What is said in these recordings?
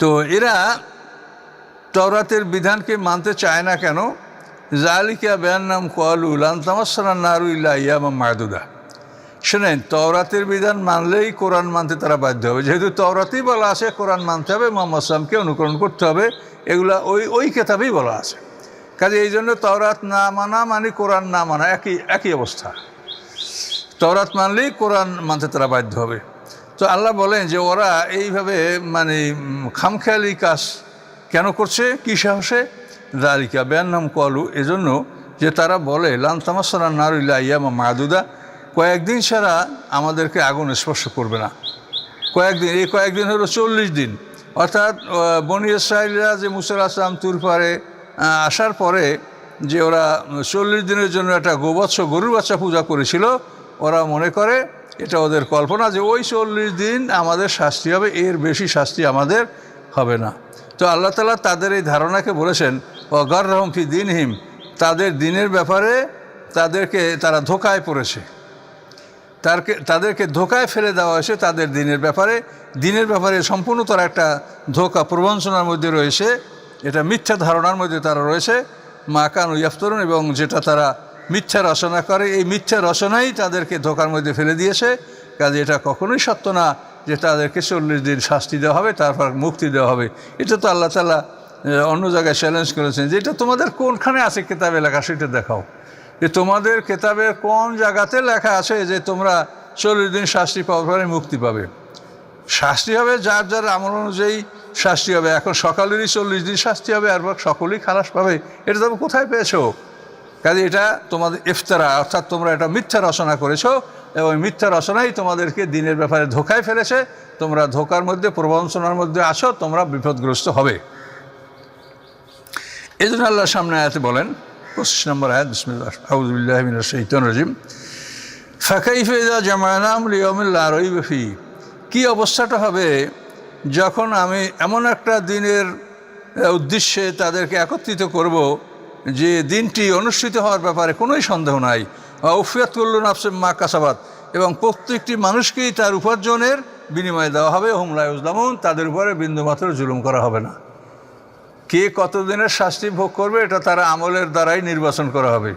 তো এরা তওরাতের বিধানকে মানতে চায় না কেন? জালিকা বেয়ার নাম কোয়ালু লান্তামাসানা নারু ইল্লা ইয়ামা মাহদুদা শোনেন, তওরাতের বিধান মানলেই কোরআন মানতে তারা বাধ্য হবে। যেহেতু তওরাতেই বলা আছে, কোরআন মানতে হবে, মোহাম্মদ সালামকে অনুকরণ করতে হবে। এগুলা ওই ওই কেতাবেই বলা আছে। কাজে এই জন্য তওরাত না মানা মানে কোরআন না মানা, একই একই অবস্থা। তওরাত মানলেই কোরআন মানতে তারা বাধ্য হবে। তো আল্লাহ বলেন যে ওরা এইভাবে মানে খামখেয়ালি কাজ কেন করছে? কী সাহসে? দারিকা বেয়ার নাম কলু, এজন্য যে তারা বলে লান্তামাসরা নারুল্লা ইয়ামা মাদুদা। কয়েকদিন ছাড়া আমাদেরকে আগুন স্পর্শ করবে না। কয়েকদিন, এই কয়েকদিন হলো চল্লিশ দিন। অর্থাৎ বনি ইসরায়েলরা যে মুসাল আসলাম তুর পারে আসার পরে যে ওরা চল্লিশ দিনের জন্য একটা গোবৎস গরুর বাচ্চা পূজা করেছিল, ওরা মনে করে এটা ওদের কল্পনা যে ওই চল্লিশ দিন আমাদের শাস্তি হবে, এর বেশি শাস্তি আমাদের হবে না। তো আল্লাহ তালা তাদের এই ধারণাকে বলেছেন অগর রহমফি দিনহিম তাদের দিনের ব্যাপারে তাদেরকে, তারা ধোকায় পড়েছে। তারকে, তাদেরকে ধোকায় ফেলে দেওয়া হয়েছে তাদের দিনের ব্যাপারে। দিনের ব্যাপারে সম্পূর্ণ তারা একটা ধোকা প্রবঞ্চনার মধ্যে রয়েছে, এটা মিথ্যা ধারণার মধ্যে তারা রয়েছে। মা কানু ইয়াফতরুন এবং যেটা তারা মিথ্যা রচনা করে। এই মিথ্যা রচনাই তাদেরকে ধোকার মধ্যে ফেলে দিয়েছে। কাজে এটা কখনোই সত্য না যে তাদেরকে চল্লিশ দিন শাস্তি দেওয়া হবে, তারপর মুক্তি দেওয়া হবে। এটা তো আল্লাহ তালা অন্য জায়গায় চ্যালেঞ্জ করেছেন যে এটা তোমাদের কোনখানে আছে কেতাবে লেখা সেটা দেখাও। যে তোমাদের কেতাবের কোন জায়গাতে লেখা আছে যে তোমরা চল্লিশ দিন শাস্তি পাওয়ার পরে মুক্তি পাবে। শাস্তি হবে যার যার আমল অনুযায়ী শাস্তি হবে। এখন সকালেরই চল্লিশ দিন শাস্তি হবে, আর সকলেই খালাস পাবে। এটা তুমি কোথায় পেয়েছ? কাজে এটা তোমাদের ইফতারা, অর্থাৎ তোমরা এটা মিথ্যা রচনা করেছ এবং মিথ্যা রচনাই তোমাদেরকে দিনের ব্যাপারে ধোকায় ফেলেছে। তোমরা ধোকার মধ্যে, প্রবঞ্চনার মধ্যে আসো, তোমরা বিপদগ্রস্ত হবে। এই জন্য আল্লাহ সামনে আয়াতে বলেন, পঁচিশ নম্বর আয়াত, বিসমিল্লাহ শাইতানির রাজিম। ফাকাইফে ইদা জামানাম লিয়মিল্লা রইবফি কি অবস্থাটা হবে যখন আমি এমন একটা দিনের উদ্দেশ্যে তাদেরকে একত্রিত করব যে দিনটি অনুষ্ঠিত হওয়ার ব্যাপারে কোনোই সন্দেহ নাই। উফিয়াত করল নাফসে মা কাসাবাদ এবং প্রত্যেকটি মানুষকেই তার উপার্জনের বিনিময়ে দেওয়া হবে। হুমলায় উজলামুন তাদের উপরে বিন্দুমাত্র জুলুম করা হবে না। কে কতদিনের শাস্তি ভোগ করবে, এটা তারা আমলের দ্বারাই নির্বাচন করা হবে।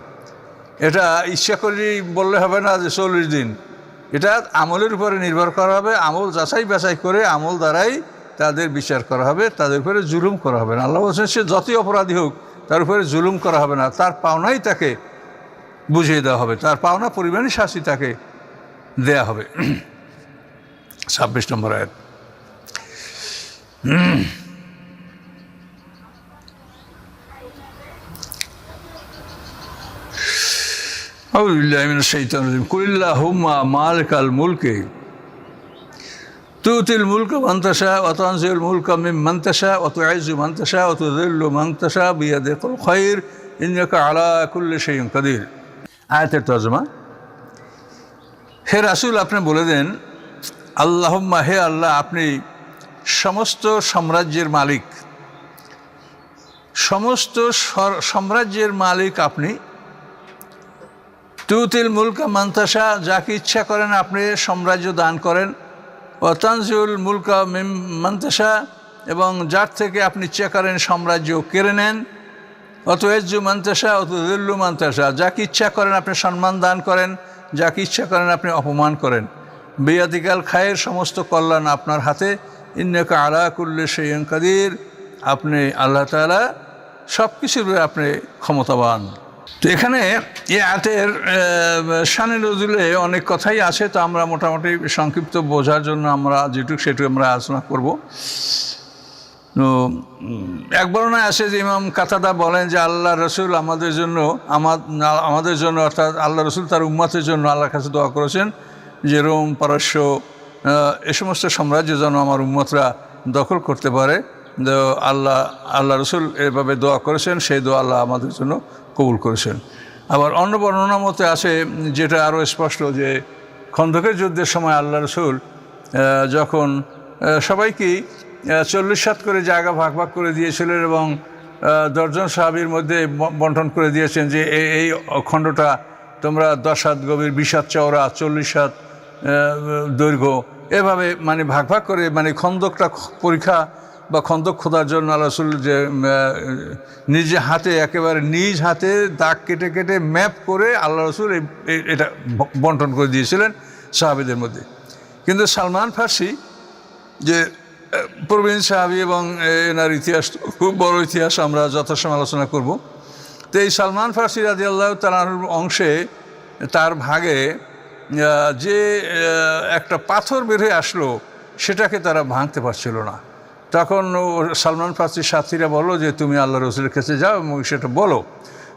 এটা ইচ্ছা করেই বললে হবে না যে চল্লিশ দিন। এটা আমলের উপরে নির্ভর করা হবে। আমল যাচাই বাছাই করে আমল দ্বারাই তাদের বিচার করা হবে, তাদের উপরে জুলুম করা হবে না। আল্লাহ বলছেন, সে যতই অপরাধী হোক তার উপরে জুলুম করা হবে না তার পাওনাই তাকে বুঝিয়ে দেওয়া হবে তার পাওনা পরিমাণই শাস্তি তাকে দেয়া হবে ছাব্বিশ নম্বর আয়াত أعوذ بالله من الشيطان الرجيم قل اللهم مالك الملك তুতিল মুলক মন্তশা অত অতানজিল মুলক মিম মন্তশা অত আইজু মন্তশা অত দিল্লু মন্তাসা বিয়াদেকুল খৈর ইন্দাকা আলা কুল্লি সেইম কাদির। আয়াতের তর্জমা। হে রাসুল, আপনি বলে দেন, আল্লাহম্মা, হে আল্লাহ, আপনি সমস্ত সাম্রাজ্যের মালিক। সমস্ত সাম্রাজ্যের মালিক আপনি। তুতিল মুলক মান্তাসা যাকে ইচ্ছা করেন আপনি সাম্রাজ্য দান করেন। ও মুলকা মিম মান্তাসা এবং যার থেকে আপনি ইচ্ছা করেন সাম্রাজ্য কেড়ে নেন। অত এজ্জু মান্তাসা অত দিল্লু মান্তাসা যাকে ইচ্ছা করেন আপনি সম্মান দান করেন, যাকে ইচ্ছা করেন আপনি অপমান করেন। বেয়াদিকাল খায়ের সমস্ত কল্যাণ আপনার হাতে, ইন্নাকা আলা কুল্লে সৈয়ং কাদির। আপনি আল্লাহ তালা সব কিছুর আপনি ক্ষমতাবান। তো এখানে এই আয়াতের শানে নজরুলে অনেক কথাই আছে, তো আমরা মোটামুটি সংক্ষিপ্ত বোঝার জন্য আমরা যেটুকু সেটুকু আমরা আলোচনা করব। তো এক আসে যে ইমাম কাতাদা বলেন যে আল্লাহ রসুল আমাদের জন্য আমা- আমাদের জন্য অর্থাৎ আল্লাহ রসুল তার উম্মাতের জন্য আল্লাহর কাছে দোয়া করেছেন যে রোম, পারস্য এ সমস্ত সাম্রাজ্য যেন আমার উম্মতরা দখল করতে পারে। আল্লাহ আল্লাহ রসুল এভাবে দোয়া করেছেন, সেই দোয়া আল্লাহ আমাদের জন্য কবুল করেছেন। আবার অন্য বর্ণনা মতে আছে, যেটা আরও স্পষ্ট যে খন্দকের যুদ্ধের সময় আল্লাহ রসুল যখন সবাইকেই চল্লিশ সাত করে জায়গা ভাগ ভাগ করে দিয়েছিলেন এবং দশজন সাহাবির মধ্যে বন্টন করে দিয়েছেন যে এই এই খণ্ডটা তোমরা দশ হাত গভীর, বিশ হাত চওড়া, চল্লিশ হাত দৈর্ঘ্য, এভাবে মানে ভাগ ভাগ করে মানে খন্দকটা পরীক্ষা বা খন্দক খোদার জন্য আল্লাহ রসুল যে নিজে হাতে, একেবারে নিজ হাতে দাগ কেটে কেটে ম্যাপ করে আল্লাহ রসুল এটা বন্টন করে দিয়েছিলেন সাহাবিদের মধ্যে। কিন্তু সালমান ফার্সি যে প্রবীণ সাহাবি এবং এনার ইতিহাস, খুব বড় ইতিহাস আমরা যথাসময় আলোচনা করব। তো এই সালমান ফার্সি রাজি আল্লাহ তালার অংশে তার ভাগে যে একটা পাথর বের হয়ে আসলো, সেটাকে তারা ভাঙতে পারছিল না। তখন সালমান ফার্সির সাথীরা বলো যে, তুমি আল্লাহ রসুলের কাছে যাও এবং সেটা বলো।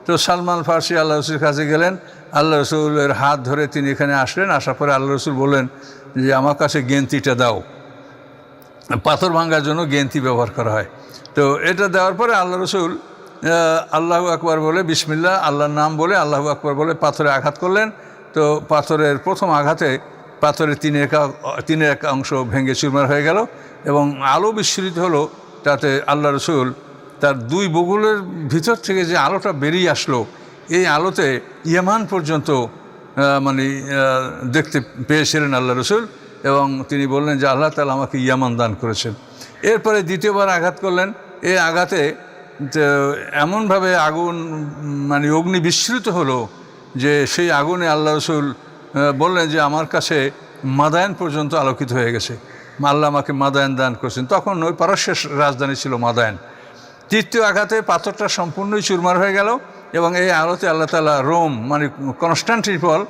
তো সালমান ফার্সি আল্লাহ রসুলের কাছে গেলেন। আল্লাহ রসুলের হাত ধরে তিনি এখানে আসলেন। আসার পরে আল্লাহ রসুল বললেন যে, আমার কাছে গেন্তিটা দাও। পাথর ভাঙার জন্য গেন্তি ব্যবহার করা হয়। তো এটা দেওয়ার পরে আল্লাহ রসুল আল্লাহ আকবর বলে বিসমিল্লা আল্লাহর নাম বলে আল্লাহ আকবর বলে পাথরে আঘাত করলেন। তো পাথরের প্রথম আঘাতে পাথরের তিন একা তিনের এক অংশ ভেঙে চুরমার হয়ে গেল। এবং আলো বিস্মৃত হলো, তাতে আল্লাহ রসুল তার দুই বগুলের ভিতর থেকে যে আলোটা বেরিয়ে আসলো, এই আলোতে ইয়ামান পর্যন্ত মানে দেখতে পেয়েছিলেন আল্লাহ রসুল এবং তিনি বললেন যে আল্লাহ তালা আমাকে ইয়ামান দান করেছেন। এরপরে দ্বিতীয়বার আঘাত করলেন। এই আঘাতে এমনভাবে আগুন মানে অগ্নি বিস্মৃত হলো যে সেই আগুনে আল্লাহ রসুল বললেন যে আমার কাছে মাদায়ন পর্যন্ত আলোকিত হয়ে গেছে। আল্লাহ আমাকে মাদায়ন দান করেছেন। তখন ওই পারস্যের রাজধানী ছিল মাদায়ন। তৃতীয় আঘাতে পাথরটা সম্পূর্ণই চুরমার হয়ে গেল এবং এই আলোতে আল্লাহ তালা রোম মানে কনস্টান্টিপল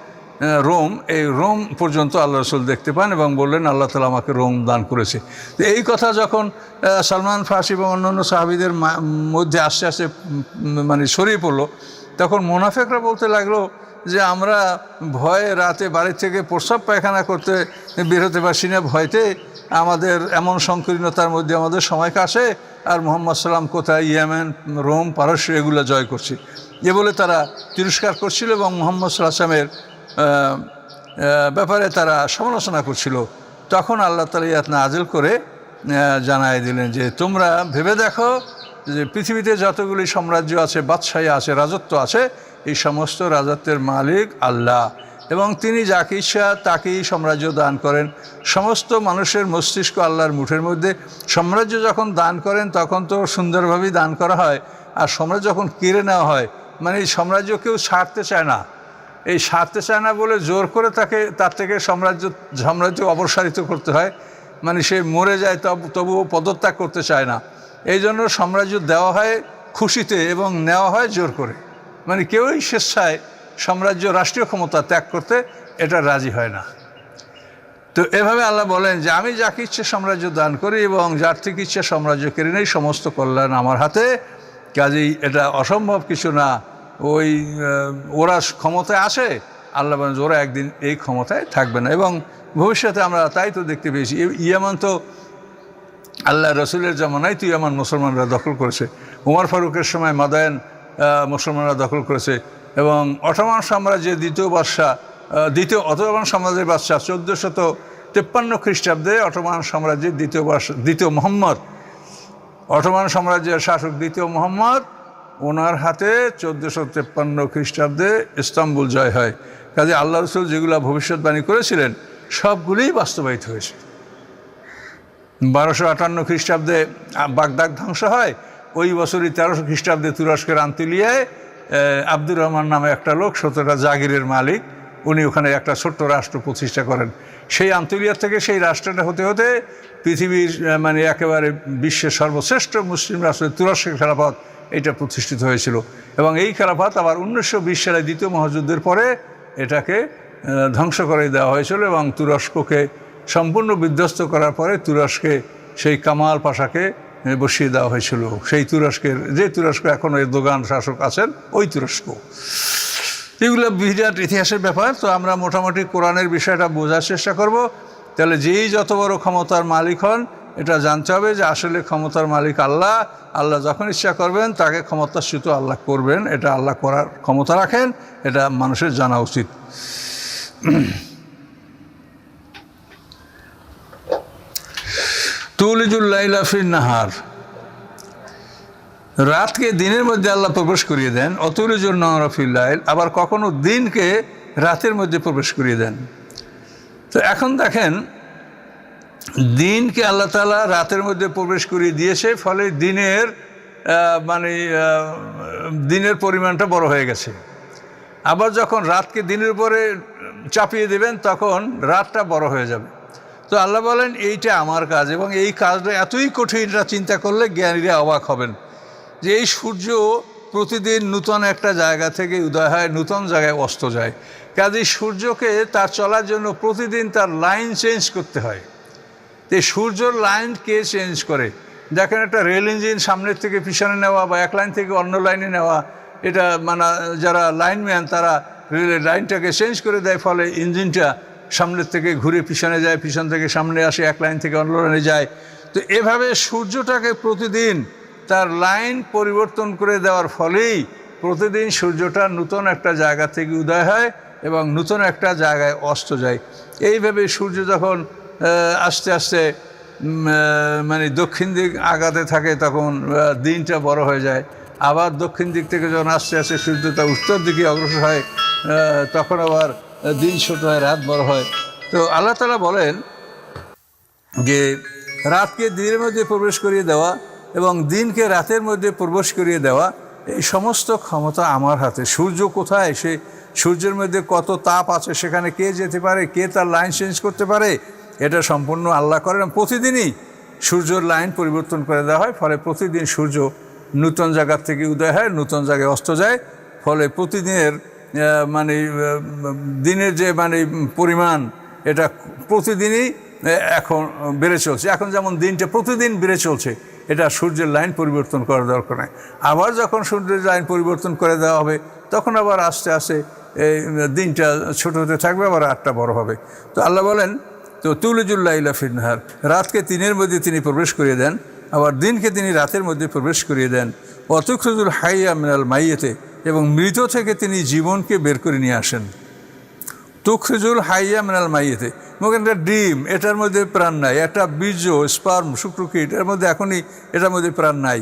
রোম, এই রোম পর্যন্ত আল্লাহ রসুল দেখতে পান এবং বললেন, আল্লাহ তালা আমাকে রোম দান করেছে। তো এই কথা যখন সালমান ফার্সি এবং অন্যান্য সাহাবিদের মধ্যে আস্তে আস্তে মানে ছড়িয়ে পড়ল, তখন মোনাফেকরা বলতে লাগল যে আমরা ভয়ে রাতে বাড়ি থেকে প্রস্রাব পায়খানা করতে বেরোতে পারছি না। ভয়তে আমাদের এমন সংকীর্ণতার মধ্যে আমাদের সময় কাছে আর মোহাম্মদ সাল্লাম কোথায়? ইয়েমেন, রোম, পারস্য, এগুলো জয় করছি। এ বলে তারা তিরস্কার করছিল এবং মোহাম্মদ সাল্লামের ব্যাপারে তারা সমালোচনা করছিল। তখন আল্লাহ তালা ইয়াত নাজিল করে জানায় দিলেন যে, তোমরা ভেবে দেখো যে পৃথিবীতে যতগুলি সাম্রাজ্য আছে, বাদশাহী আছে, রাজত্ব আছে এই সমস্ত রাজত্বের মালিক আল্লাহ। এবং তিনি যাকে ইচ্ছা তাকেই সাম্রাজ্য দান করেন। সমস্ত মানুষের মস্তিষ্ক আল্লাহর মুঠের মধ্যে। সাম্রাজ্য যখন দান করেন, তখন তো সুন্দরভাবেই দান করা হয়। আর সাম্রাজ্য যখন কেড়ে নেওয়া হয় মানে এই সাম্রাজ্য কেউ ছাড়তে চায় না। এই সারতে চায় না বলে জোর করে তাকে, তার থেকে সাম্রাজ্য সাম্রাজ্য অপসারিত করতে হয়। মানে সে মরে যায়, তব, তবুও পদত্যাগ করতে চায় না। এই জন্য সাম্রাজ্য দেওয়া হয় খুশিতে এবং নেওয়া হয় জোর করে। মানে কেউই স্বেচ্ছায় সাম্রাজ্য, রাষ্ট্রীয় ক্ষমতা ত্যাগ করতে এটা রাজি হয় না। তো এভাবে আল্লাহ বলেন যে, আমি যাকে ইচ্ছে সাম্রাজ্য দান করি এবং যার থেকে ইচ্ছে সাম্রাজ্য কেড়ে নেই, সমস্ত কল্যাণ আমার হাতে। কাজেই এটা অসম্ভব কিছু না। ওই ওরা ক্ষমতায় আসে, আল্লাহ বলেন ওরা একদিন এই ক্ষমতায় থাকবে না। এবং ভবিষ্যতে আমরা তাই তো দেখতে পেয়েছি। ইয়ামান তো আল্লাহ রসুলের জামানায় তো ইয়ামান মুসলমানরা দখল করেছে। উমর ফারুকের সময় মাদায়ন মুসলমানরা দখল করেছে। এবং অটোমান সাম্রাজ্যের দ্বিতীয় বাদশাহ দ্বিতীয় অটোমান সাম্রাজ্যের বাদশাহ চোদ্দোশত তেপ্পান্ন খ্রিস্টাব্দে অটোমান সাম্রাজ্যের দ্বিতীয় দ্বিতীয় মোহাম্মদ অটোমান সাম্রাজ্যের শাসক দ্বিতীয় মোহাম্মদ, ওনার হাতে চোদ্দোশো তেপ্পান্ন খ্রিস্টাব্দে ইস্তাম্বুল জয় হয়। কাজে আল্লাহ রসুল যেগুলো ভবিষ্যৎবাণী করেছিলেন, সবগুলোই বাস্তবায়িত হয়েছে। বারোশো আটান্ন খ্রিস্টাব্দে বাগদাগ ধ্বংস হয় ওই বছরই তেরোশো খ্রিস্টাব্দে তুরস্কের আন্তিলিয়ায় আব্দুর রহমান নামে একটা লোক সতেরোটা জাগিরের মালিক, উনি ওখানে একটা ছোট্ট রাষ্ট্র প্রতিষ্ঠা করেন। সেই আন্তরিয়ার থেকে সেই রাষ্ট্রটা হতে হতে পৃথিবীর মানে একেবারে বিশ্বের সর্বশ্রেষ্ঠ মুসলিম রাষ্ট্র, তুরস্কের খেলাফত, এটা প্রতিষ্ঠিত হয়েছিল। এবং এই খেলাফত আবার উনিশশো বিশ সালে দ্বিতীয় মহাযুদ্ধের পরে এটাকে ধ্বংস করে দেওয়া হয়েছিল এবং তুরস্ককে সম্পূর্ণ বিধ্বস্ত করার পরে তুরস্কে সেই কামাল পাশাকে বসিয়ে দেওয়া হয়েছিল। সেই তুরস্কের, যে তুরস্ক এখনও দোকান শাসক আছেন, ওই তুরস্ক। এগুলো বিরাট ইতিহাসের ব্যাপার, তো আমরা মোটামুটি কোরআনের বিষয়টা বোঝার চেষ্টা করব। তাহলে যেই যত বড় ক্ষমতার মালিক হন, এটা জানতে হবে যে আসলে ক্ষমতার মালিক আল্লাহ। আল্লাহ যখন ইচ্ছা করবেন, তাকে ক্ষমতাচ্যুত আল্লাহ করবেন। এটা আল্লাহ করার ক্ষমতা রাখেন, এটা মানুষের জানা উচিত। তুলিজুল্লাইলাফির নাহার। রাতকে দিনের মধ্যে আল্লাহ প্রবেশ করিয়ে দেন, অতুলিজুল নহরফিল্লাইল আবার কখনো দিনকে রাতের মধ্যে প্রবেশ করিয়ে দেন। তো এখন দেখেন, দিনকে আল্লাহ তালা রাতের মধ্যে প্রবেশ করিয়ে দিয়েছে, ফলে দিনের মানে দিনের পরিমাণটা বড় হয়ে গেছে। আবার যখন রাতকে দিনের উপরে চাপিয়ে দেবেন, তখন রাতটা বড় হয়ে যাবে। তো আল্লাহ বলেন, এইটা আমার কাজ। এবং এই কাজটা এতই কঠিন এটা চিন্তা করলে জ্ঞানীরা অবাক হবেন যে এই সূর্য প্রতিদিন নূতন একটা জায়গা থেকে উদয় হয়, নূতন জায়গায় অস্ত যায়। কাজে সূর্যকে তার চলার জন্য প্রতিদিন তার লাইন চেঞ্জ করতে হয়। তো সূর্যর লাইন কে চেঞ্জ করে? দেখেন একটা রেল ইঞ্জিন সামনের থেকে পিছনে নেওয়া বা এক লাইন থেকে অন্য লাইনে নেওয়া, এটা মানে যারা লাইনম্যান তারা রেলের লাইনটাকে চেঞ্জ করে দেয়, ফলে ইঞ্জিনটা সামনের থেকে ঘুরে পিছনে যায়, পিছন থেকে সামনে আসে, এক লাইন থেকে অন্য লাইনে যায়। তো এভাবে সূর্যটাকে প্রতিদিন তার লাইন পরিবর্তন করে দেওয়ার ফলেই প্রতিদিন সূর্যটা নূতন একটা জায়গা থেকে উদয় হয় এবং নূতন একটা জায়গায় অস্ত যায়। এইভাবে সূর্য যখন আস্তে আস্তে মানে দক্ষিণ দিক আগাতে থাকে তখন দিনটা বড় হয়ে যায়। আবার দক্ষিণ দিক থেকে যখন আস্তে আস্তে সূর্যটা উত্তর দিকে অগ্রসর হয় তখন আবার দিন ছোট হয় রাত বড় হয়। তো আল্লাহ তালা বলেন যে, রাতকে দিনের মধ্যে প্রবেশ করিয়ে দেওয়া এবং দিনকে রাতের মধ্যে প্রবেশ করিয়ে দেওয়া, এই সমস্ত ক্ষমতা আমার হাতে। সূর্য কোথায়? সে সূর্যের মধ্যে কত তাপ আছে? সেখানে কে যেতে পারে? কে তার লাইন চেঞ্জ করতে পারে? এটা সম্পূর্ণ আল্লাহ করেন প্রতিদিনই সূর্যর লাইন পরিবর্তন করে দেওয়া হয়। ফলে প্রতিদিন সূর্য নূতন জায়গার থেকে উদয় হয়, নূতন জায়গায় অস্ত যায়। ফলে প্রতিদিনের মানে দিনের যে মানে পরিমাণ, এটা প্রতিদিনই এখন বেড়ে চলছে। এখন যেমন দিনটা প্রতিদিন বেড়ে চলছে, এটা সূর্যের লাইন পরিবর্তন করার দরকার নেই। আবার যখন সূর্যের লাইন পরিবর্তন করে দেওয়া হবে, তখন আবার আস্তে আস্তে এই দিনটা ছোট হতে থাকবে, আবার আটটা বড় হবে। তো আল্লাহ বলেন, তো তুলিজুল্লাহ ইলা ফিরনাহার রাতকে তিনের মধ্যে তিনি প্রবেশ করিয়ে দেন, আবার দিনকে তিনি রাতের মধ্যে প্রবেশ করিয়ে দেন। অতুখরুল হাইয়া মিনাল মাইয়েতে এবং মৃত থেকে তিনি জীবনকে বের করে নিয়ে আসেন। তুখরিজুল হাইয়া মিনাল মাইয়েতে। মনে একটা ডিম এটার মধ্যে প্রাণ নাই। একটা বীর্য স্পার্ম শুক্রকীট এর মধ্যে এখনই এটার মধ্যে প্রাণ নাই।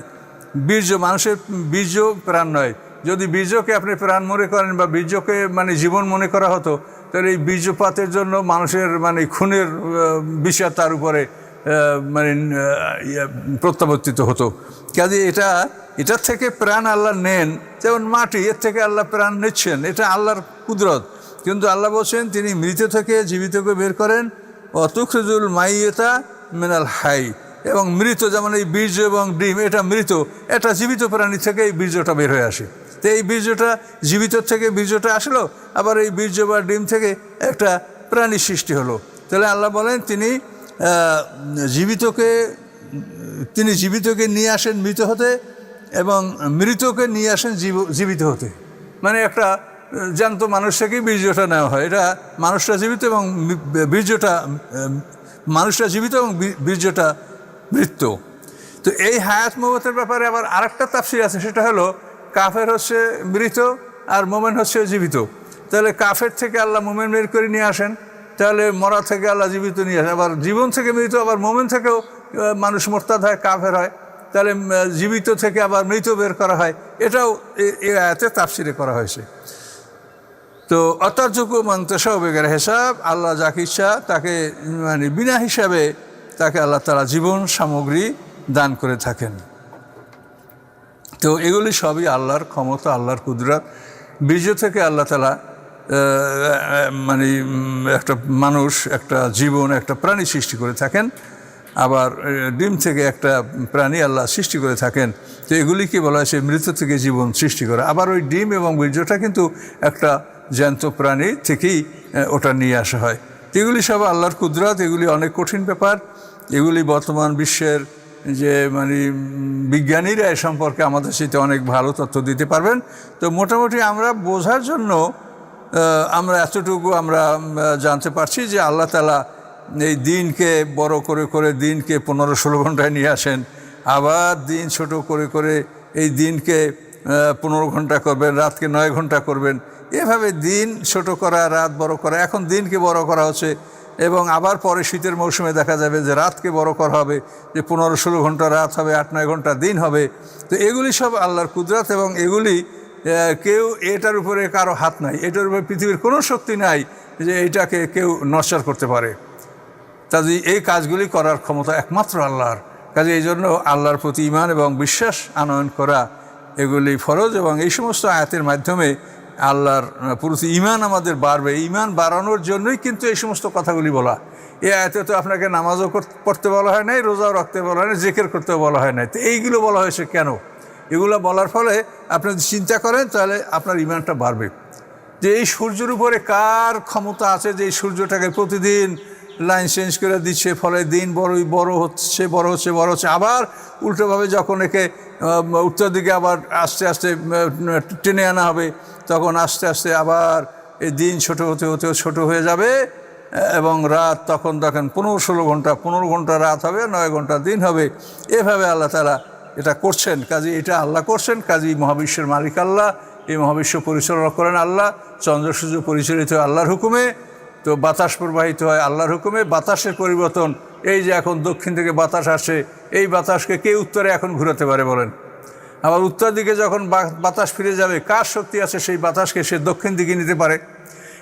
বীর্য মানুষের বীর্য প্রাণ নয়। যদি বীর্যকে আপনি প্রাণ মনে করেন বা বীর্যকে মানে জীবন মনে করা হতো তাহলে এই বীর্যপাতের জন্য মানুষের মানে খুনের বিষয় তার উপরে মানে ইয়ে, প্রত্যাবর্তিত হতো। কাজে এটা এটার থেকে প্রাণ আল্লাহ নেন, যেমন মাটি, এর থেকে আল্লাহ প্রাণ নিচ্ছেন, এটা আল্লাহর কুদরত। কিন্তু আল্লাহ বলছেন, তিনি মৃত থেকে জীবিতকে বের করেন অতুখরুল মাইয়েতা মিনাল হাই। এবং মৃত যেমন এই বীর্য এবং ডিম, এটা মৃত, এটা জীবিত প্রাণী থেকে এই বীর্যটা বের হয়ে আসে। তো এই বীর্যটা জীবিত থেকে বীর্যটা আসলো, আবার এই বীর্য বা ডিম থেকে একটা প্রাণী সৃষ্টি হলো। তাহলে আল্লাহ বলেন, তিনি জীবিতকে তিনি জীবিতকে নিয়ে আসেন মৃত হতে এবং মৃতকে নিয়ে আসেন জীব- জীবিত হতে। মানে একটা জ্যান্ত মানুষ থেকেই বীর্যটা নেওয়া হয়। এটা মানুষটা জীবিত এবং বীর্যটা আহ, মানুষটা জীবিত এবং বীর্যটা মৃত্যু। তো এই হায়াত মমতের ব্যাপারে আবার আরেকটা তাফসির আছে সেটা হলো কাফের হচ্ছে মৃত আর মোমেন হচ্ছে জীবিত। তাহলে কাফের থেকে আল্লাহ মোমেন বের করে নিয়ে আসেন তাহলে মরা থেকে আল্লাহ জীবিত নিয়ে আসেন। আবার জীবন থেকে মৃত আবার মোমেন থেকেও মানুষ মোরতাদ হয় কাফের হয়। তাহলে জীবিত থেকে আবার মৃত বের করা হয়। এটাও এ- আয়াতে তাফসিরে করা হয়েছে। তো অতার্যকু মন্তসা বেগের হিসাব, আল্লাহ যাকে ইচ্ছা তাকে মানে বিনা হিসাবে তাকে আল্লাহ তালা জীবন, সামগ্রী দান করে থাকেন। তো, এগুলি সবই আল্লাহর ক্ষমতা, আল্লাহর কুদরত। বীর্য থেকে আল্লাহ তালা মানে একটা মানুষ, একটা জীবন, একটা প্রাণী সৃষ্টি করে থাকেন। আবার ডিম থেকে একটা প্রাণী আল্লাহ সৃষ্টি করে থাকেন, তো এগুলিকে বলা হয় সে মৃত থেকে জীবন সৃষ্টি করে। আবার ওই ডিম এবং বীর্যটা কিন্তু একটা জ্যান্ত প্রাণী থেকেই ওটা নিয়ে আসা হয়। তো এগুলি সব আল্লাহর কুদরত, এগুলি অনেক কঠিন ব্যাপার। এগুলি বর্তমান বিশ্বের যে মানে বিজ্ঞানীরা এ সম্পর্কে আমাদের সাথে অনেক ভালো তথ্য দিতে পারবেন। তো মোটামুটি আমরা বোঝার জন্য আমরা এতটুকু আমরা জানতে পারছি যে আল্লাহ তালা এই দিনকে বড় করে করে দিনকে পনেরো ষোলো ঘন্টায় নিয়ে আসেন, আবার দিন ছোট করে করে এই দিনকে পনেরো ঘণ্টা করবেন, রাতকে নয় ঘণ্টা করবেন। এভাবে দিন ছোট করা, রাত বড় করা, এখন দিনকে বড় করা হচ্ছে। এবং আবার পরে শীতের মৌসুমে দেখা যাবে যে রাতকে বড় করা হবে, যে পনেরো ষোলো ঘণ্টা রাত হবে, আট নয় ঘণ্টা দিন হবে। তো এগুলি সব আল্লাহর কুদরাত এবং এগুলি কেউ এটার উপরে কারও হাত নাই। এটার উপরে পৃথিবীর কোনো শক্তি নাই যে এটাকে কেউ নশ্বর করতে পারে। কাজে এই কাজগুলি করার ক্ষমতা একমাত্র আল্লাহর। কাজে এই জন্য আল্লাহর প্রতি ইমান এবং বিশ্বাস আনয়ন করা এগুলি ফরজ এবং এই সমস্ত আয়াতের মাধ্যমে আল্লাহর প্রতি ইমান আমাদের বাড়বে। ইমান বাড়ানোর জন্যই কিন্তু এই সমস্ত কথাগুলি বলা। এই আয়াতে তো আপনাকে নামাজও কর- পড়তে বলা হয় নাই, রোজাও রাখতে বলা হয় না জেকের করতে বলা হয় নাই। তো এইগুলো বলা হয়েছে কেন? এগুলো বলার ফলে আপনি যদি চিন্তা করেন তাহলে আপনার ইমানটা বাড়বে। যে এই সূর্যের উপরে কার ক্ষমতা আছে, যে এই সূর্যটাকে প্রতিদিন লাইন চেঞ্জ করে দিচ্ছে, ফলে দিন বড়ই বড় হচ্ছে বড় হচ্ছে বড় হচ্ছে। আবার উল্টোভাবে যখন একে উত্তর দিকে আবার আস্তে আস্তে টেনে আনা হবে, তখন আস্তে আস্তে আবার এই দিন ছোট হতে হতে ছোট হয়ে যাবে, এবং রাত তখন তখন পনেরো ষোলো ঘণ্টা, পনেরো ঘণ্টা রাত হবে, নয় ঘণ্টা দিন হবে। এভাবে আল্লাহ তালা এটা করছেন। কাজী এটা আল্লাহ করছেন, কাজী মহাবিশ্বের মালিক আল্লাহ, এই মহাবিশ্ব পরিচালনা করেন আল্লাহ চন্দ্র সূর্য পরিচালিত আল্লাহর হুকুমে। তো বাতাস প্রবাহিত হয় আল্লাহর হুকুমে। বাতাসের পরিবর্তন, এই যে এখন দক্ষিণ থেকে বাতাস আসে, এই বাতাসকে কে উত্তরে এখন ঘুরাতে পারে বলেন? আবার উত্তর দিকে যখন বাতাস ফিরে যাবে, কার শক্তি আছে সেই বাতাসকে সে দক্ষিণ দিকে নিতে পারে।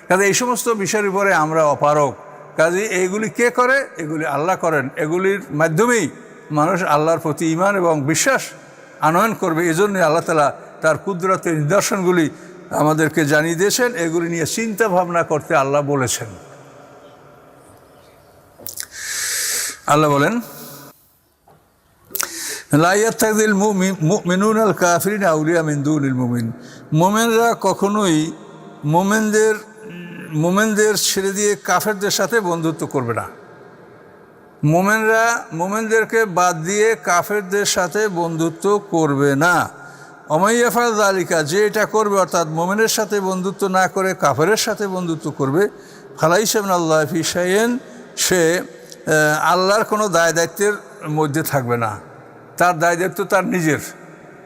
কাজে এই সমস্ত বিষয়ের উপরে আমরা অপারক কাজে এইগুলি কে করে? এগুলি আল্লাহ করেন। এগুলির মাধ্যমেই মানুষ আল্লাহর প্রতি ইমান এবং বিশ্বাস আনয়ন করবে। এই জন্যই আল্লাহ তালা তার কুদরতের নিদর্শনগুলি আমাদেরকে জানিয়ে দিয়েছেন, এগুলি নিয়ে চিন্তা ভাবনা করতে আল্লাহ বলেছেন। আল্লাহ বলেন লাইয়াত্তাকদিল মুমিনুন আল কাফিরিন আউলিয়া মিন্দুল মুমিন। মোমেনরা কখনোই মোমেনদের মোমেনদের ছেড়ে দিয়ে কাফেরদের সাথে বন্ধুত্ব করবে না। মোমেনরা, মোমেনদেরকে বাদ দিয়ে কাফেরদের সাথে বন্ধুত্ব করবে না। অমাইয়াফাল দালিকা যে এটা করবে, অর্থাৎ মোমেনের সাথে বন্ধুত্ব না করে কাফেরের সাথে বন্ধুত্ব করবে ফালাই সামন আল্লাহ ফিসাইন সে আল্লাহর কোনো দায় দায়িত্বের মধ্যে থাকবে না। তার দায় দায়িত্ব তার নিজের।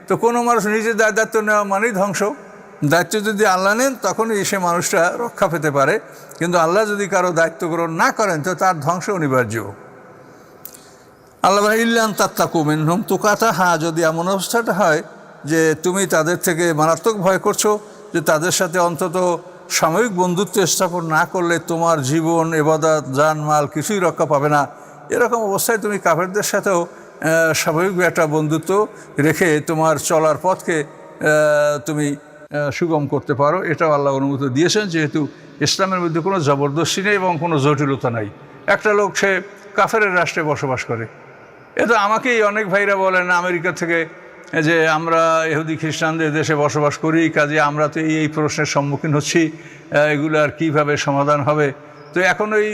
তো কোনো মানুষ নিজের দায় দায়িত্ব নেওয়া মানেই ধ্বংস। দায়িত্ব যদি আল্লাহ নেন, তখনই সে মানুষটা রক্ষা পেতে পারে। কিন্তু আল্লাহ যদি কারও দায়িত্ব গ্রহণ না করেন, তো তার ধ্বংস অনিবার্য। আল্লাহ ইল্লান তাত্তাকু মিনহুম তুকাতা হা যদি এমন অবস্থাটা হয় যে তুমি তাদের থেকে মারাত্মক ভয় করছ, যে তাদের সাথে অন্তত সাময়িক বন্ধুত্ব স্থাপন না করলে তোমার জীবন, এবাদত জান মাল কিছুই রক্ষা পাবে না। এরকম অবস্থায় তুমি কাফেরদের সাথেও স্বাভাবিক একটা বন্ধুত্ব রেখে তোমার চলার পথকে তুমি সুগম করতে পারো। এটাও আল্লাহ অনুমতি দিয়েছেন, যেহেতু ইসলামের মধ্যে কোনো জবরদস্তি নেই এবং কোনো জটিলতা নাই। একটা লোক, সে কাফেরের রাষ্ট্রে বসবাস করে। এ তো আমাকেই অনেক ভাইরা বলেন, আমেরিকা থেকে যে আমরা এহুদি খ্রিস্টানদের দেশে বসবাস করি, কাজে আমরা তো এই প্রশ্নের সম্মুখীন হচ্ছি এগুলো আর কীভাবে সমাধান হবে? তো এখন ওই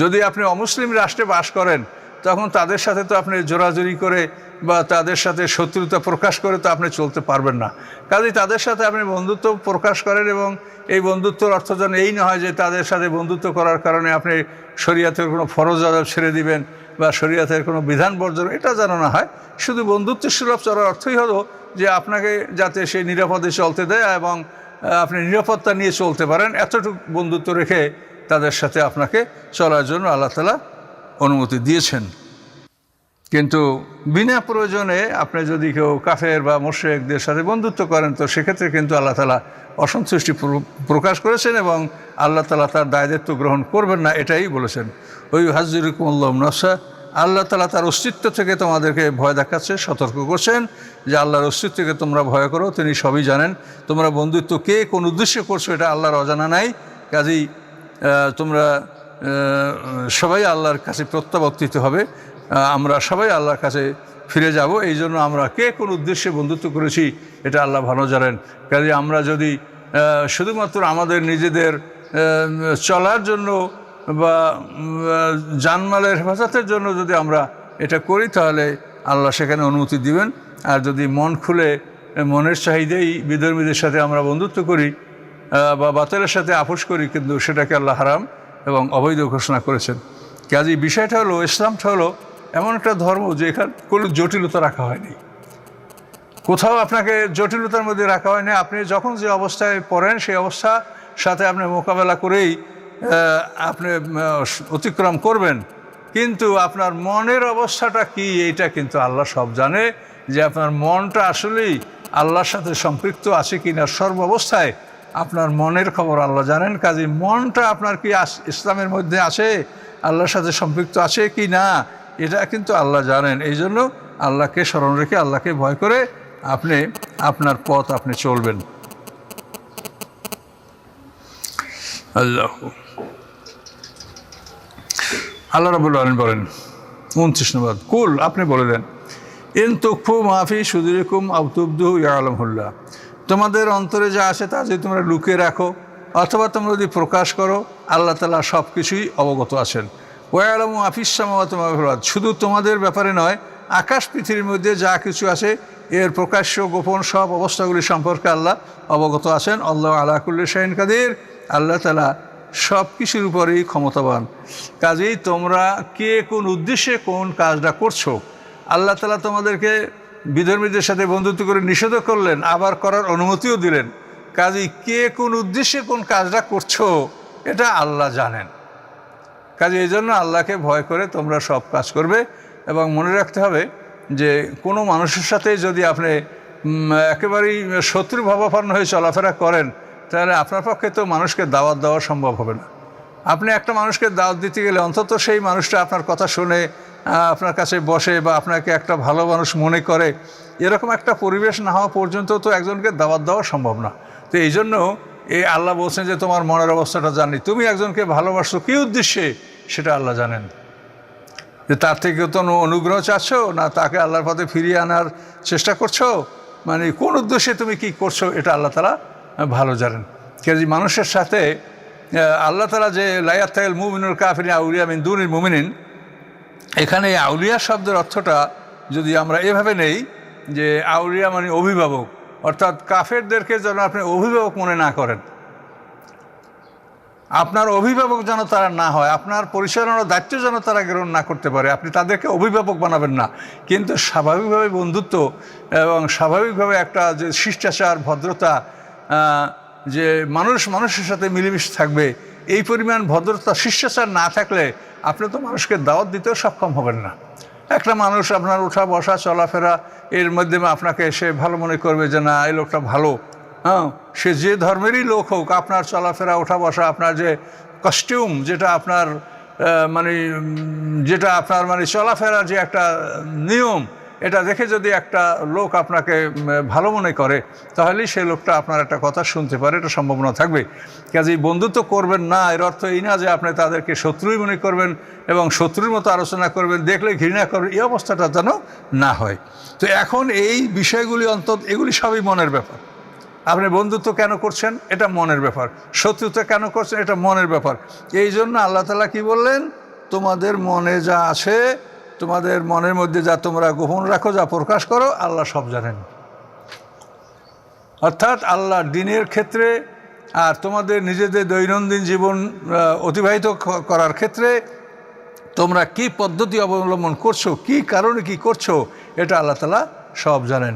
যদি আপনি অমুসলিম রাষ্ট্রে বাস করেন, তখন তাদের সাথে তো আপনি জোরাজুরি করে বা তাদের সাথে শত্রুতা প্রকাশ করে তো আপনি চলতে পারবেন না। কাজেই তাদের সাথে আপনি বন্ধুত্ব প্রকাশ করেন এবং এই বন্ধুত্বর অর্থ যেন এই নয় যে তাদের সাথে বন্ধুত্ব করার কারণে আপনি শরীয়তের কোনো ফরজ আদাব ছেড়ে দিবেন বা শরীয়তের কোনো বিধান বর্জন, এটা যেন না হয়, শুধু বন্ধুত্বের সুলভ চলার অর্থই হলো যে আপনাকে যাতে সেই নিরাপদে চলতে দেয় এবং আপনি নিরাপত্তা নিয়ে চলতে পারেন, এতটুকু বন্ধুত্ব রেখে তাদের সাথে আপনাকে চলার জন্য আল্লাহ তালা অনুমতি দিয়েছেন। কিন্তু বিনা প্রয়োজনে আপনি যদি কেউ কাফের বা মোশেকদের সাথে বন্ধুত্ব করেন, তো সেক্ষেত্রে কিন্তু আল্লাহ তালা অসন্তুষ্টি প্রকাশ করেছেন এবং আল্লাহ তালা তার দায়িত্ব গ্রহণ করবেন না, এটাই বলেছেন। ওই হাজরুকুমুল্লাহ নসা আল্লাহ তালা তার অস্তিত্ব থেকে তোমাদেরকে ভয় দেখাচ্ছে, সতর্ক করছেন যে আল্লাহর অস্তিত্বকে তোমরা ভয় করো, তিনি সবই জানেন। তোমরা বন্ধুত্ব কে কোন উদ্দেশ্যে করছ, এটা আল্লাহর অজানা নাই। কাজেই তোমরা সবাই আল্লাহর কাছে প্রত্যাবর্তিত হবে। আমরা সবাই আল্লাহর কাছে ফিরে যাব। এই জন্য আমরা কে কোন উদ্দেশ্যে বন্ধুত্ব করেছি, এটা আল্লাহ ভালো জানেন। কাজে আমরা যদি শুধুমাত্র আমাদের নিজেদের চলার জন্য বা জানমালের হেফাজতের জন্য যদি আমরা এটা করি, তাহলে আল্লাহ সেখানে অনুমতি দিবেন। আর যদি মন খুলে, মনের চাহিদাই বিধর্মীদের সাথে আমরা বন্ধুত্ব করি বা বাতেলের সাথে আপোষ করি, কিন্তু সেটাকে আল্লাহ হারাম এবং অবৈধ ঘোষণা করেছেন। কাজে বিষয়টা হলো, ইসলামটা হলো এমন একটা ধর্ম যে এখানে কোনো জটিলতা রাখা হয়নি। কোথাও আপনাকে জটিলতার মধ্যে রাখা হয়নি। আপনি যখন যে অবস্থায় পড়েন, সেই অবস্থা সাথে আপনি মোকাবেলা করেই আপনি অতিক্রম করবেন। কিন্তু আপনার মনের অবস্থাটা কি, এইটা কিন্তু আল্লাহ সব জানে যে আপনার মনটা আসলেই আল্লাহর সাথে সম্পৃক্ত আছে কি না সর্ব অবস্থায় আপনার মনের খবর আল্লাহ জানেন। কাজে মনটা আপনার কি ইসলামের মধ্যে আছে? আল্লাহর সাথে সম্পৃক্ত আছে কি না এটা কিন্তু আল্লাহ জানেন। এই জন্য আল্লাহকে স্মরণ রেখে আল্লাহকে ভয় করে আপনি, আপনার পথ আপনি চলবেন। আল্লাহ। আল্লাহ রাবুল আলম বলেন, উনত্রিশ নম্বর কুল, আপনি বলে দেন, ইন তুকফু মাফি সুদুরিকুম আউতুবদু ইয়ালমহুল্লাহ। তোমাদের অন্তরে যা আছে তা যদি তোমরা লুকিয়ে রাখো, অথবা তোমরা যদি প্রকাশ করো, আল্লাহ তালা সব কিছুই অবগত আছেন। ওয়ালাম আফিস সামাওয়াত শুধু তোমাদের ব্যাপারে নয়, আকাশ, পৃথিবীর মধ্যে যা কিছু আছে, এর প্রকাশ্য গোপন সব অবস্থাগুলি সম্পর্কে আল্লাহ অবগত আছেন। আল্লাহ আলাকুল্লি শাহিন কাদের। আল্লাহ তালা সব কিছুর উপরেই ক্ষমতাবান। কাজেই তোমরা কে কোন উদ্দেশ্যে কোন কাজটা করছ? আল্লাহ তালা তোমাদেরকে বিধর্মীদের সাথে বন্ধুত্ব করে নিষেধ করলেন, আবার করার অনুমতিও দিলেন। কাজেই কে কোন উদ্দেশ্যে কোন কাজটা করছ, এটা আল্লাহ জানেন। কাজে এই জন্য আল্লাহকে ভয় করে তোমরা সব কাজ করবে এবং মনে রাখতে হবে যে কোনো মানুষের সাথে যদি আপনি একেবারেই শত্রু ভাবাপন্ন হয়ে চলাফেরা করেন, তাহলে আপনার পক্ষে তো মানুষকে দাওয়াত দেওয়া সম্ভব হবে না। আপনি একটা মানুষকে দাওয়াত দিতে গেলে অন্তত সেই মানুষটা আপনার কথা শুনে আপনার কাছে বসে বা আপনাকে একটা ভালো মানুষ মনে করে, এরকম একটা পরিবেশ না হওয়া পর্যন্ত তো একজনকে দাওয়াত দেওয়া সম্ভব না। তো এই জন্য এই আল্লাহ বলছেন যে তোমার মনের অবস্থাটা জানি। তুমি একজনকে ভালোবাসো, কী উদ্দেশ্যে? সেটা আল্লাহ জানেন। যে তার থেকে তো অনুগ্রহ চাচ্ছ, না তাকে আল্লাহর পথে ফিরিয়ে আনার চেষ্টা করছ? মানে কোন উদ্দেশ্যে তুমি কি করছ, এটা আল্লাহ তালা ভালো জানেন। কাজে মানুষের সাথে আল্লাহ তালা যে লাইয়াত থাকেল মুমিনুর কাফিন আউলিয়া মিন দুনির মুমিনিন, এখানে আউলিয়া শব্দের অর্থটা যদি আমরা এভাবে নেই, যে আউলিয়া মানে অভিভাবক অর্থাৎ কাফেরদেরকে যেন আপনি অভিভাবক মনে না করেন। আপনার অভিভাবক যেন তারা না হয়, আপনার পরিচালনার দায়িত্ব যেন তারা গ্রহণ না করতে পারে, আপনি তাদেরকে অভিভাবক বানাবেন না। কিন্তু স্বাভাবিকভাবে বন্ধুত্ব এবং স্বাভাবিকভাবে একটা যে শিষ্টাচার, ভদ্রতা যে মানুষ, মানুষের সাথে মিলেমিশে থাকবে, এই পরিমাণ ভদ্রতা, শিষ্টাচার না থাকলে আপনি তো মানুষকে দাওয়াত দিতেও সক্ষম হবেন না। একটা মানুষ আপনার উঠা বসা চলাফেরা, এর মাধ্যমে আপনাকে এসে ভালো মনে করবে যে, না, এই লোকটা ভালো। হ্যাঁ সে যে ধর্মেরই লোক হোক, আপনার চলাফেরা ওঠা বসা, আপনার যে কস্টিউম যেটা আপনার মানে যেটা আপনার মানে চলাফেরা যে একটা নিয়ম এটা দেখে যদি একটা লোক আপনাকে ভালো মনে করে, তাহলেই সেই লোকটা আপনার একটা কথা শুনতে পারে, এটা সম্ভাবনা থাকবে। কাজেই বন্ধুত্ব করবেন না, এর অর্থ এই না যে আপনি তাদেরকে শত্রুই মনে করবেন এবং শত্রুর মতো আলোচনা করবেন, দেখলে ঘৃণা করবেন, এই অবস্থাটা যেন না হয়। তো এখন এই বিষয়গুলি অন্তত, এগুলি সবই মনের ব্যাপার। আপনি বন্ধুত্ব কেন করছেন? এটা মনের ব্যাপার। শত্রুতা কেন করছেন? এটা মনের ব্যাপার। এই জন্য আল্লাহ তালা কি বললেন? তোমাদের মনে যা আছে তোমাদের মনের মধ্যে যা তোমরা গোপন রাখো, যা প্রকাশ করো, আল্লাহ সব জানেন অর্থাৎ আল্লাহ দিনের ক্ষেত্রে আর তোমাদের নিজেদের দৈনন্দিন জীবন অতিবাহিত করার ক্ষেত্রে তোমরা কি পদ্ধতি অবলম্বন করছ, কি কারণে কি করছ, এটা আল্লাহ তালা সব জানেন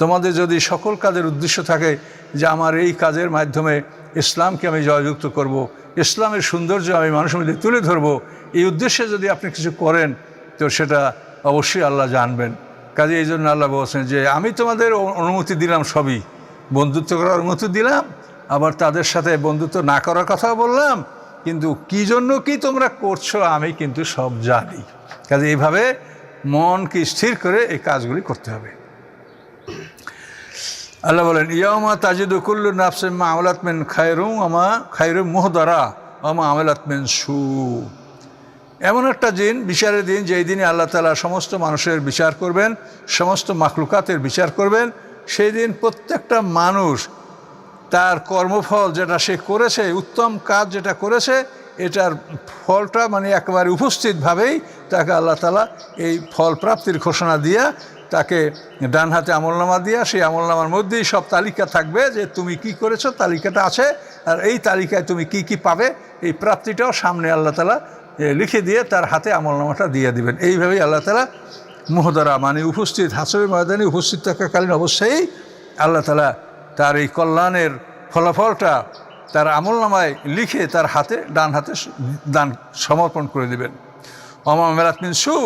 তোমাদের যদি সকল কাজের উদ্দেশ্য থাকে যে আমার এই কাজের মাধ্যমে ইসলামকে আমি জয়যুক্ত করব। ইসলামের সৌন্দর্য আমি মানুষের মধ্যে তুলে ধরব, এই উদ্দেশ্যে যদি আপনি কিছু করেন তো সেটা অবশ্যই আল্লাহ জানবেন। কাজে এই জন্য আল্লাহ বলছেন যে, আমি তোমাদের অনুমতি দিলাম সবই। বন্ধুত্ব করার অনুমতি দিলাম, আবার তাদের সাথে বন্ধুত্ব না করার কথাও বললাম, কিন্তু কি জন্য কি তোমরা করছ আমি কিন্তু সব জানি। কাজে এইভাবে মনকে স্থির করে এই কাজগুলি করতে হবে। আল্লাহ বলেন ইয়ামা তাজিদু কুল্লু নাফসে মা আমলাত মেন খায়রুম আমা খায়রুম মোহদরা আমা আমলাত মেন সু। এমন একটা দিন, বিচারের দিন, যেই দিনে আল্লাহ তালা সমস্ত মানুষের বিচার করবেন, সমস্ত মাখলুকাতের বিচার করবেন, সেই দিন প্রত্যেকটা মানুষ তার কর্মফল যেটা সে করেছে, উত্তম কাজ যেটা করেছে, এটার ফলটা মানে একেবারে উপস্থিতভাবেই তাকে আল্লাহ তালা এই ফল প্রাপ্তির ঘোষণা দিয়া, তাকে ডান হাতে আমলনামা দিয়া, সেই আমলনামার মধ্যেই সব তালিকা থাকবে যে তুমি কি করেছ, তালিকাটা আছে, আর এই তালিকায় তুমি কি কি পাবে, এই প্রাপ্তিটাও সামনে আল্লাহ তালা লিখে দিয়ে তার হাতে আমলনামাটা দিয়ে দিবেন। এইভাবেই আল্লাহ তালা মোহদরা মানে উপস্থিত হাসবে ময়দানে উপস্থিত থাকাকালীন অবশ্যই আল্লাহ তালা তার এই কল্যাণের ফলাফলটা তার আমলনামায় লিখে তার হাতে, ডান হাতে দান সমর্পণ করে দেবেন। অমা মেলাতমিন সু,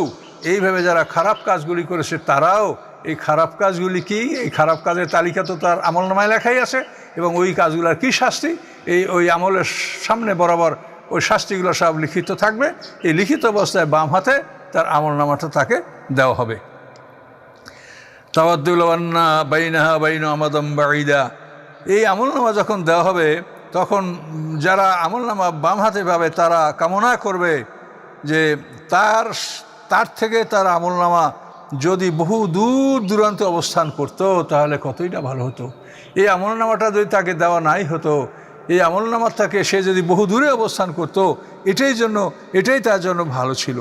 এইভাবে যারা খারাপ কাজগুলি করেছে তারাও এই খারাপ কাজগুলি কি? এই খারাপ কাজের তালিকা তো তার আমলনামায় লেখাই আছে এবং ওই কাজগুলোর কী শাস্তি? এই ওই আমলের সামনে বরাবর ওই শাস্তিগুলো সব লিখিত থাকবে। এই লিখিত অবস্থায় বাম হাতে তার আমল নামাটা তাকে দেওয়া হবে। তাওয়াদ্দুল্লান্না বাইনাহা বাইন আমাদম বাঈদা। এই আমলনামা যখন দেওয়া হবে, তখন যারা আমলনামা বাম হাতে পাবে, তারা কামনা করবে যে তার তার থেকে তার আমলনামা যদি বহু দূর দূরান্তে অবস্থান করতো, তাহলে কতই না ভালো হতো। এই আমলনামাটা যদি তাকে দেওয়া নাই হতো এই আমলনামার থেকে সে যদি বহু দূরে অবস্থান করতো, এটাই জন্য, এটাই তার জন্য ভালো ছিল।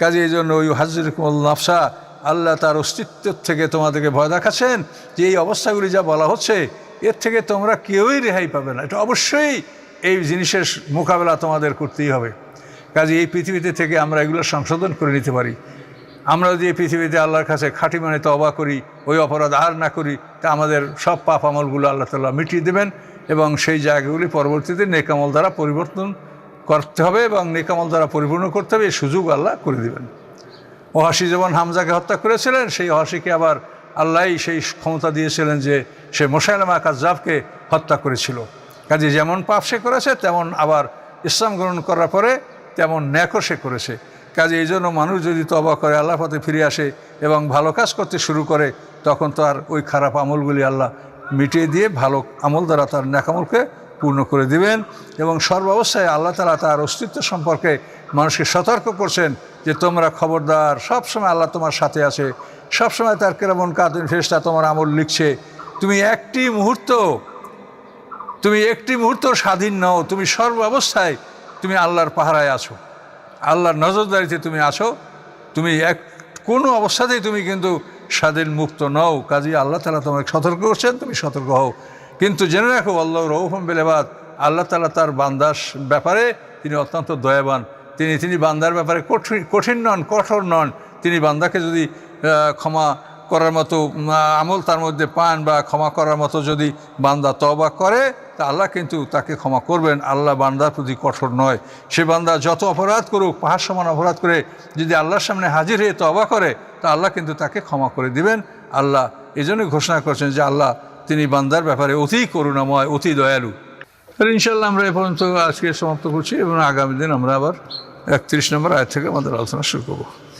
কাজে এই জন্য ওই হাজির নাফসা, আল্লাহ তার অস্তিত্বের থেকে তোমাদেরকে ভয় দেখাচ্ছেন যে এই অবস্থাগুলি যা বলা হচ্ছে, এর থেকে তোমরা কেউই রেহাই পাবে না। এটা অবশ্যই এই জিনিসের মোকাবেলা তোমাদের করতেই হবে। কাজে এই পৃথিবীতে থেকে আমরা এগুলো সংশোধন করে নিতে পারি। আমরা যদি এই পৃথিবীতে আল্লাহর কাছে খাঁটি মানে তবা করি, ওই অপরাধ আর না করি, তা আমাদের সব পাপ আমলগুলো আল্লাহ তাল্লাহ মিটিয়ে দেবেন। এবং সেই জায়গাগুলি পরবর্তীতে নেকামল দ্বারা পরিবর্তন করতে হবে এবং নেকামল দ্বারা পরিপূর্ণ করতে হবে এই সুযোগ আল্লাহ করে দেবেন। ওহাসি যেমন হামজাকে হত্যা করেছিলেন, সেই ওহাসিকে আবার আল্লাহই সেই ক্ষমতা দিয়েছিলেন যে সে মোসাইলামা কাজাবকে হত্যা করেছিল। কাজে যেমন পাপ সে করেছে, তেমন আবার ইসলাম গ্রহণ করার পরে তেমন ন্যাকও সে করেছে। কাজে এই জন্য মানুষ যদি তবা করে আল্লাহ পথে ফিরে আসে এবং ভালো কাজ করতে শুরু করে, তখন তার ওই খারাপ আমলগুলি আল্লাহ মিটিয়ে দিয়ে ভালো আমল দ্বারা তার ন্যাকামলকে পূর্ণ করে দিবেন এবং সর্বাবস্থায় আল্লাহ তালা তার অস্তিত্ব সম্পর্কে মানুষকে সতর্ক করছেন যে তোমরা খবরদার, সবসময় আল্লাহ তোমার সাথে আছে, সবসময় তার কেরামন কাতুন ফেসটা তোমার আমল লিখছে। তুমি একটি মুহূর্ত, তুমি একটি মুহূর্ত স্বাধীন নও, তুমি সর্বাবস্থায় তুমি আল্লাহর পাহারায় আছো। আল্লাহর নজরদারিতে তুমি আছো। তুমি এক, কোনো অবস্থাতেই তুমি কিন্তু স্বাধীন মুক্ত নও। কাজী আল্লাহ তালা তোমাকে সতর্ক করছেন, তুমি সতর্ক হও। কিন্তু জেনে রাখো, আল্লাহ রৌফম বেলেবাদ আল্লাহ তালা তার বান্দার ব্যাপারে তিনি অত্যন্ত দয়াবান। তিনি তিনি বান্দার ব্যাপারে কঠিন কঠিন নন, কঠোর নন। তিনি বান্দাকে যদি ক্ষমা করার মতো আমল তার মধ্যে পান বা ক্ষমা করার মতো যদি বান্দা তবা করে, তা আল্লাহ কিন্তু তাকে ক্ষমা করবেন। আল্লাহ বান্দার প্রতি কঠোর নয়। সে বান্দা যত অপরাধ করুক, পাহাড় সমান অপরাধ করে যদি আল্লাহর সামনে হাজির হয়ে তবা করে তা আল্লাহ কিন্তু তাকে ক্ষমা করে দিবেন। আল্লাহ এজন্য ঘোষণা করছেন যে আল্লাহ তিনি বান্দার ব্যাপারে অতি করুণাময়, অতি দয়ালু। ইনশাল্লাহ আমরা এ পর্যন্ত আজকে সমাপ্ত করছি এবং আগামী দিন আমরা আবার একত্রিশ নম্বর আয় থেকে আমাদের আলোচনা শুরু করব।